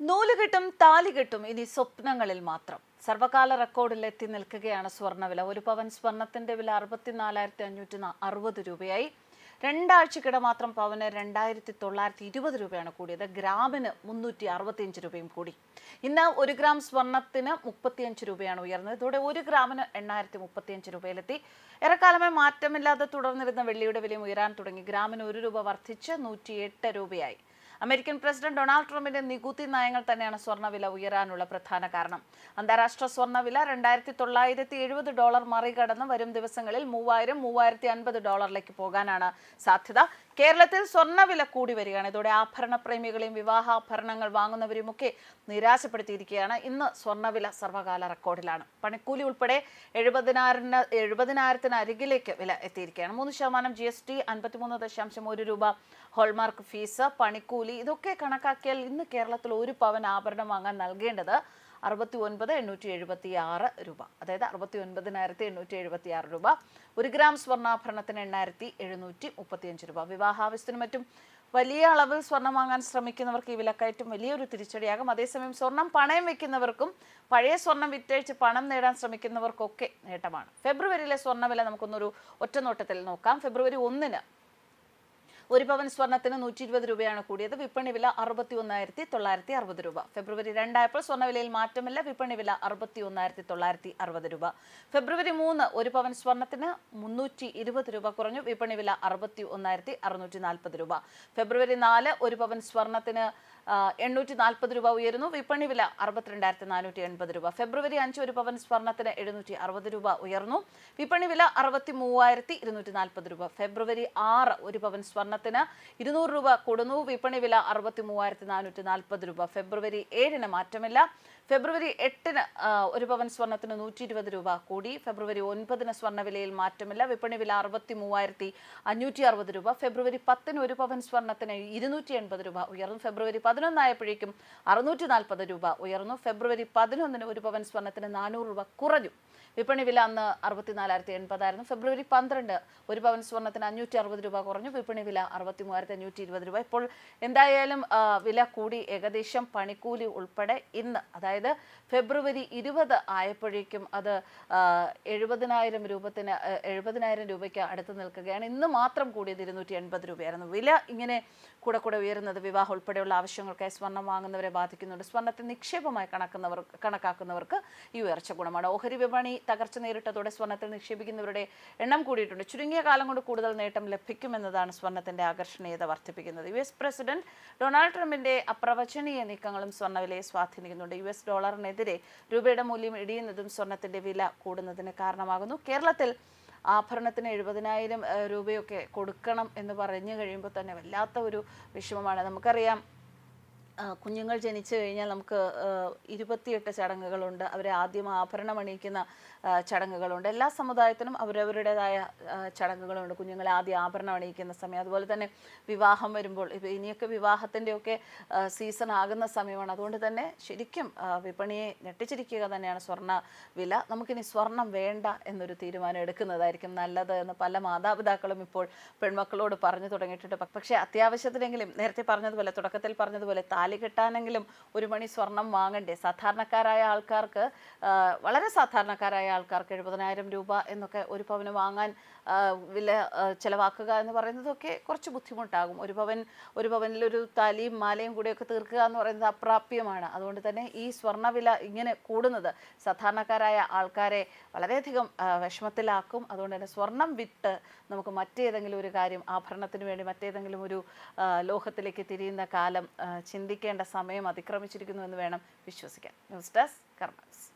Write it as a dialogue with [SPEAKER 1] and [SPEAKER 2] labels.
[SPEAKER 1] നൂൽ കിട്ടും താലി കിട്ടും ഇനി സ്വപ്നങ്ങളിൽ മാത്രം. സർവകാല റെക്കോർഡിൽ എത്തി നിൽക്കുകയാണ് സ്വർണവില ഒരു പവൻ സ്വർണത്തിന്റെ വില അറുപത്തിനാലായിരത്തി അഞ്ഞൂറ്റി അറുപത് രൂപയായി. രണ്ടാഴ്ചക്കിടെ മാത്രം പവന് രണ്ടായിരത്തി തൊള്ളായിരത്തി ഇരുപത് രൂപയാണ് കൂടിയത്. ഗ്രാമിന് മുന്നൂറ്റി അറുപത്തിയഞ്ച് രൂപയും കൂടി. ഇന്ന് ഒരു ഗ്രാം സ്വർണത്തിന് മുപ്പത്തിയഞ്ച് രൂപയാണ് ഉയർന്നത്. ഇതോടെ ഒരു ഗ്രാമിന് എണ്ണായിരത്തി മുപ്പത്തിയഞ്ച് രൂപയിലെത്തി. ഏറെക്കാലമായി മാറ്റമില്ലാതെ തുടർന്നിരുന്ന വെള്ളിയുടെ വിലയും ഉയരാൻ തുടങ്ങി. ഗ്രാമിന് ഒരു രൂപ വർദ്ധിച്ച് നൂറ്റിയെട്ട് രൂപയായി. അമേരിക്കൻ പ്രസിഡന്റ് ഡൊണാൾഡ് ട്രംപിന്റെ നികുതി നയങ്ങൾ തന്നെയാണ് സ്വർണവില ഉയരാനുള്ള പ്രധാന കാരണം. അന്താരാഷ്ട്ര സ്വർണവില രണ്ടായിരത്തി തൊള്ളായിരത്തി എഴുപത് ഡോളർ മറികടന്ന് വരും ദിവസങ്ങളിൽ മൂവായിരം മൂവായിരത്തി അൻപത് ഡോളറിലേക്ക് പോകാനാണ് സാധ്യത. കേരളത്തിൽ സ്വർണവില കൂടി വരികയാണ്. ഇതോടെ ആഭരണ പ്രേമികളെയും വിവാഹാഭരണങ്ങൾ വാങ്ങുന്നവരെയും ഒക്കെ നിരാശപ്പെടുത്തിയിരിക്കുകയാണ്. ഇന്ന് സ്വർണവില സർവകാല റെക്കോർഡിലാണ്. പണിക്കൂലി ഉൾപ്പെടെ എഴുപതിനായിരത്തിന് എഴുപതിനായിരത്തിന് അരികിലേക്ക് വില എത്തിയിരിക്കുകയാണ്. മൂന്ന് ശതമാനം ജി എസ് ടി അൻപത്തിമൂന്ന് ദശാംശം ഒരു രൂപ ഹോൾമാർക്ക് ഫീസ് പണിക്കൂലി ഇതൊക്കെ കണക്കാക്കിയാൽ ഇന്ന് കേരളത്തിൽ ഒരു പവൻ ആഭരണം വാങ്ങാൻ നൽകേണ്ടത് അറുപത്തി ഒൻപത് എണ്ണൂറ്റി എഴുപത്തി ആറ് രൂപ. അതായത് അറുപത്തി ഒൻപതിനായിരത്തി എണ്ണൂറ്റി എഴുപത്തി ആറ് രൂപ. ഒരു ഗ്രാം സ്വർണാഭരണത്തിന് എണ്ണായിരത്തി എഴുന്നൂറ്റി മുപ്പത്തിയഞ്ച് രൂപ. വിവാഹാവശ്യത്തിനും മറ്റും വലിയ അളവിൽ സ്വർണം വാങ്ങാൻ ശ്രമിക്കുന്നവർക്ക് ഈ വിലക്കയറ്റം വലിയൊരു തിരിച്ചടിയാകും. അതേസമയം സ്വർണം പണയം വെക്കുന്നവർക്കും പഴയ സ്വർണം വിറ്റഴിച്ച് പണം നേടാൻ ശ്രമിക്കുന്നവർക്കൊക്കെ നേട്ടമാണ്. ഫെബ്രുവരിയിലെ സ്വർണവില നമുക്കൊന്നൊരു ഒറ്റനോട്ടത്തിൽ നോക്കാം. ഫെബ്രുവരി ഒന്നിന് ഒരു പവൻ സ്വർണത്തിന് നൂറ്റി ഇരുപത് രൂപയാണ് കൂടിയത്. വിപണി വില അറുപത്തി ഒന്നായിരത്തി തൊള്ളായിരത്തി അറുപത് രൂപ. ഫെബ്രുവരി രണ്ടായപ്പോൾ സ്വർണവിലയിൽ മാറ്റമില്ല. വിപണി വില അറുപത്തി ഒന്നായിരത്തി തൊള്ളായിരത്തി അറുപത് രൂപ. ഫെബ്രുവരി മൂന്ന് ഒരു പവൻ സ്വർണത്തിന് മുന്നൂറ്റി ഇരുപത് രൂപ കുറഞ്ഞു. വിപണി വില അറുപത്തി ഒന്നായിരത്തി അറുന്നൂറ്റി നാൽപ്പത് രൂപ. ഫെബ്രുവരി നാല് ഒരു പവൻ സ്വർണത്തിന് എണ്ണൂറ്റി നാൽപ്പത് രൂപ ഉയരുന്നു. വിപണി വില അറുപത്തിരണ്ടായിരത്തി നാനൂറ്റി എൺപത് രൂപ. ഫെബ്രുവരി അഞ്ച് ഒരു പവൻ സ്വർണത്തിന് എഴുന്നൂറ്റി അറുപത് രൂപ ഉയർന്നു. വിപണി വില അറുപത്തി മൂവായിരത്തി ഇരുന്നൂറ്റി നാൽപ്പത് രൂപ. ഫെബ്രുവരി ആറ് ഒരു പവൻ സ്വർണത്തിന് ഇരുന്നൂറ് രൂപ കൂടുന്നു. വിപണി വില അറുപത്തി മൂവായിരത്തി നാനൂറ്റി നാൽപ്പത് രൂപ. ഫെബ്രുവരി ഏഴിന് മാറ്റമില്ല. ഫെബ്രുവരി എട്ടിന് ഒരു പവൻ സ്വർണത്തിന് നൂറ്റി ഇരുപത് രൂപ കൂടി. ഫെബ്രുവരി ഒൻപതിന് സ്വർണവിലയിൽ മാറ്റമില്ല. വിപണി വില അറുപത്തി മൂവായിരത്തി അഞ്ഞൂറ്റി അറുപത് രൂപ. ഫെബ്രുവരി പത്തിന് ഒരു പവൻ സ്വർണത്തിന് ഇരുന്നൂറ്റി എൺപത് രൂപ ഉയർന്നു. ഫെബ്രുവരി പതിനൊന്നായപ്പോഴേക്കും അറുന്നൂറ്റി നാൽപ്പത് രൂപ ഉയർന്നു. ഫെബ്രുവരി പതിനൊന്നിന് ഒരു പവൻ സ്വർണത്തിന് നാനൂറ് രൂപ കുറഞ്ഞു. വിപണി വില അന്ന് അറുപത്തിനാലായിരത്തി എൺപതായിരുന്നു ഫെബ്രുവരി പന്ത്രണ്ട് ഒരു പവൻ സ്വർണത്തിന് അഞ്ഞൂറ്റി അറുപത് രൂപ കുറഞ്ഞു. വിപണി വില അറുപത്തി മൂവായിരത്തി അഞ്ഞൂറ്റി ഇരുപത് രൂപ. ഇപ്പോൾ എന്തായാലും വില കൂടി ഏകദേശം പണിക്കൂലി ഉൾപ്പെടെ ഇന്ന് അതായത് ഫെബ്രുവരി ഇരുപത് ആയപ്പോഴേക്കും അത് എഴുപതിനായിരം രൂപത്തിന് എഴുപതിനായിരം രൂപയ്ക്ക് അടുത്ത് നിൽക്കുകയാണ്. ഇന്ന് മാത്രം കൂടിയത് ഇരുന്നൂറ്റി എൺപത് രൂപയായിരുന്നു. വില ഇങ്ങനെ കൂടെ കൂടെ ഉയരുന്നത് വിവാഹം ഉൾപ്പെടെയുള്ള ആവശ്യങ്ങൾക്കായി സ്വർണം വാങ്ങുന്നവരെ ബാധിക്കുന്നുണ്ട്. സ്വർണത്തെ നിക്ഷേപമായി കണക്കുന്നവർ കണക്കാക്കുന്നവർക്ക് ഈ ഉയർച്ച ഗുണമാണ്. ഓഹരി വിപണി തകർച്ച നേരിട്ടതോടെ സ്വർണത്തിൽ നിക്ഷേപിക്കുന്നവരുടെ എണ്ണം കൂടിയിട്ടുണ്ട്. ചുരുങ്ങിയ കാലം കൊണ്ട് കൂടുതൽ നേട്ടം ലഭിക്കുമെന്നതാണ് സ്വർണത്തിന്റെ ആകർഷണീയത വർദ്ധിപ്പിക്കുന്നത്. യു എസ് പ്രസിഡന്റ് ഡൊണാൾഡ് ട്രംപിന്റെ അപ്രവചനീയ നീക്കങ്ങളും സ്വർണവിലയെ സ്വാധീനിക്കുന്നുണ്ട്. യു എസ് ഡോളറിനെതിരെ രൂപയുടെ മൂല്യം ഇടിയുന്നതും സ്വർണത്തിന്റെ വില കൂടുന്നതിന് കാരണമാകുന്നു. കേരളത്തിൽ ആഭരണത്തിന് എഴുപതിനായിരം രൂപയൊക്കെ കൊടുക്കണം എന്ന് പറഞ്ഞു കഴിയുമ്പോൾ തന്നെ വല്ലാത്ത ഒരു വിഷമമാണ്. നമുക്കറിയാം കുഞ്ഞുങ്ങൾ ജനിച്ചു കഴിഞ്ഞാൽ നമുക്ക് ഇരുപത്തിയെട്ട് ചടങ്ങുകളുണ്ട്. അവരെ ആദ്യം ആഭരണം അണിയിക്കുന്ന ചടങ്ങുകളുണ്ട്. എല്ലാ സമുദായത്തിനും അവരവരുടേതായ ചടങ്ങുകളുണ്ട്. കുഞ്ഞുങ്ങളെ ആദ്യം ആഭരണം അണിയിക്കുന്ന സമയം. അതുപോലെ തന്നെ വിവാഹം വരുമ്പോൾ ഇനിയൊക്കെ വിവാഹത്തിന്റെയൊക്കെ സീസൺ ആകുന്ന സമയമാണ്. അതുകൊണ്ട് തന്നെ ശരിക്കും വിപണിയെ ഞെട്ടിച്ചിരിക്കുക തന്നെയാണ് സ്വർണ വില. നമുക്കിനി സ്വർണം വേണ്ട എന്നൊരു തീരുമാനം എടുക്കുന്നതായിരിക്കും നല്ലത് എന്ന് പല മാതാപിതാക്കളും ഇപ്പോൾ പെൺമക്കളോട് പറഞ്ഞു തുടങ്ങിയിട്ടുണ്ട്. പക്ഷേ അത്യാവശ്യത്തിനെങ്കിലും നേരത്തെ പറഞ്ഞതുപോലെ തുടക്കത്തിൽ പറഞ്ഞതുപോലെ താലി കെട്ടാനെങ്കിലും ഒരു മണി സ്വർണം വാങ്ങണ്ടേ? സാധാരണക്കാരായ ആൾക്കാർക്ക് വളരെ സാധാരണക്കാരായ ആൾക്കാർക്ക് എഴുപതിനായിരം രൂപ എന്നൊക്കെ ഒരു പവന് വാങ്ങാൻ വില ചിലവാക്കുക എന്ന് പറയുന്നതൊക്കെ കുറച്ച് ബുദ്ധിമുട്ടാകും. ഒരു പവൻ ഒരു പവനിൽ ഒരു താലിയും മാലയും കൂടിയൊക്കെ തീർക്കുക എന്ന് പറയുന്നത് അപ്രാപ്യമാണ്. അതുകൊണ്ട് തന്നെ ഈ സ്വർണവില ഇങ്ങനെ കൂടുന്നത് സാധാരണക്കാരായ ആൾക്കാരെ വളരെയധികം വിഷമത്തിലാക്കും. അതുകൊണ്ട് തന്നെ സ്വർണം വിട്ട് നമുക്ക് മറ്റേതെങ്കിലും ഒരു കാര്യം ആഭരണത്തിന് വേണ്ടി മറ്റേതെങ്കിലും ഒരു ലോഹത്തിലേക്ക് തിരിയുന്ന കാലം ചിന്തിക്കേണ്ട സമയം അതിക്രമിച്ചിരിക്കുന്നു എന്ന് വേണം വിശ്വസിക്കാൻ. News desk കർമാക്സ്